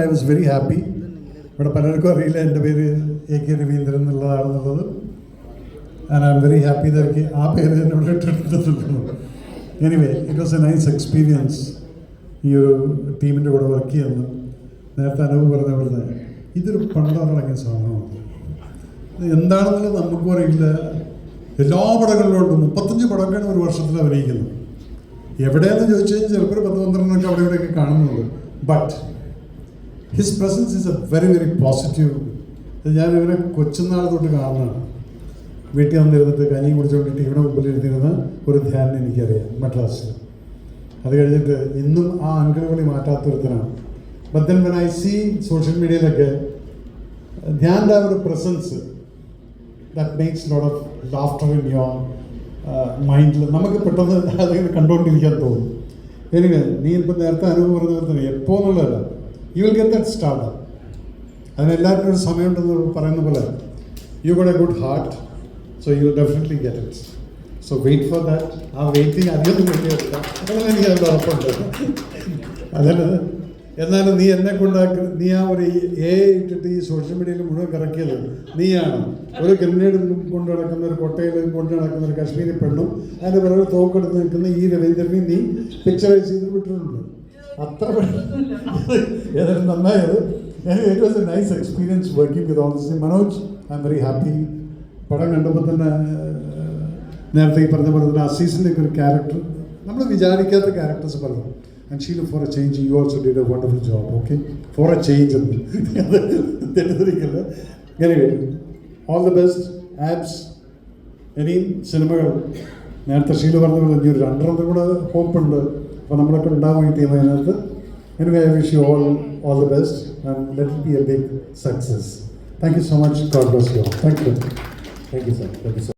I was very happy ഇവിടെ പലർക്കും അറിയില്ല എന്റെ പേര് A K Raveendran എന്നുള്ളതാണെന്നുള്ളത്. And I am very happy ദർക്ക് ആ പേര് തന്നെ ഇവിടെ ഇട്ടിട്ടുള്ളൂ anyway it was a nice experience ഈ ഒരു ടീമിന്റെ കൂടെ വർക്ക് ചെയ്യുന്നത് നേരത്തെ അനുഭവം പറഞ്ഞ പോലെ തന്നെ. ഇതൊരു പണ്ടറടങ്ങിയ സാധനമാണ്. എന്താണെന്നുള്ളത് നമുക്കും അറിയില്ല. എല്ലാ പടങ്ങളിലോട്ടും മുപ്പത്തഞ്ച് പടമൊക്കെയാണ് ഒരു വർഷത്തിൽ അഭിനയിക്കുന്നത്. എവിടെയാണെന്ന് ചോദിച്ചു കഴിഞ്ഞാൽ ചിലപ്പോൾ പത്ത് പന്ത്രണ്ടൊക്കെ അവിടെ ഇവിടെയൊക്കെ കാണുന്നുള്ളൂ but his presence is a very very positive ഞാൻ ഇവരെ കൊച്ചുനാൾ തൊട്ട് കാണുന്നതാണ്. വീട്ടിൽ വന്നിരുന്നിട്ട് കഞ്ഞി കുടിച്ചുകൊണ്ടിട്ട് ഇവിടെ മുമ്പിൽ ഇരുന്നിരുന്ന ഒരു ധ്യാനം എനിക്കറിയാം മദ്രാസിൽ. അത് കഴിഞ്ഞിട്ട് ഇന്നും ആ അങ്കിളുകളി മാറ്റാത്തൊരുത്തനാണ് but then when I see social മീഡിയയിലൊക്കെ ധ്യാന്റെ ആ ഒരു presence that makes lot of laughter in your മൈൻഡിൽ നമുക്ക് പെട്ടെന്ന് അതിങ്ങനെ കണ്ടുകൊണ്ടിരിക്കാൻ തോന്നും. എനിക്ക് നീ ഇപ്പം നേരത്തെ അനുഭവം പറഞ്ഞ തന്നെ എപ്പോൾ എന്നുള്ളതല്ല. You will get that start അതിന് എല്ലാവരും ഒരു സമയമുണ്ടെന്ന് പറയുന്ന പോലെ you got a good heart so you definitely get it so wait for that ആ വെയിറ്റിംഗ് അധികം വെട്ടിയെടുക്കാം അങ്ങനെ എനിക്ക് അതിന്റെ ഉറപ്പുണ്ട്. അതിന് എന്നാലും നീ എന്നെ കൊണ്ടാക്കി നീ ആ ഒരു എ ഇട്ടിട്ട് ഈ സോഷ്യൽ മീഡിയയിൽ മുഴുവൻ കറക്കിയത് നീയാണ്. ഒരു ഗ്രനേഡ് കൊണ്ട് നടക്കുന്ന ഒരു കൊട്ടയിൽ കൊണ്ട് നടക്കുന്ന ഒരു കശ്മീരി പെണ്ണും അതിന്റെ പിറകെ തോക്കെടുത്ത് നിൽക്കുന്ന ഈ രവീന്ദ്രനെ നീ പിക്ചറൈസ് ചെയ്ത് വിട്ടിട്ടുണ്ട്. അത്ര ഏതായാലും നന്നായത്. It was a nice experience working with all this Manoj I am very happy പടം കണ്ടപ്പോൾ തന്നെ നേരത്തെ ഈ പറഞ്ഞ പോലെ തന്നെ അസീസിന്റെ ഒരു ക്യാരക്ടർ നമ്മൾ വിചാരിക്കാത്ത ക്യാരക്ടേഴ്സ് പലതും and for a change you also did a wonderful job okay for a change എന്ന്. തെറ്റിദ്ധരിക്കില്ല. എനിവേ ഓൾ ദി ബെസ്റ്റ് ആപ്സ് ഇനിയും സിനിമകൾ നേരത്തെ ഷീല പറഞ്ഞ പോലെ ഇനി ഒരു രണ്ടെണ്ണം കൂടെ ഹോപ്പ് ഉണ്ട്. അപ്പോൾ നമ്മളൊക്കെ ഉണ്ടാവും ഈ ടീം അതിനകത്ത്. Anyway I wish you all all the best and let be a big success thank you so much God bless you thank you thank you sir thank you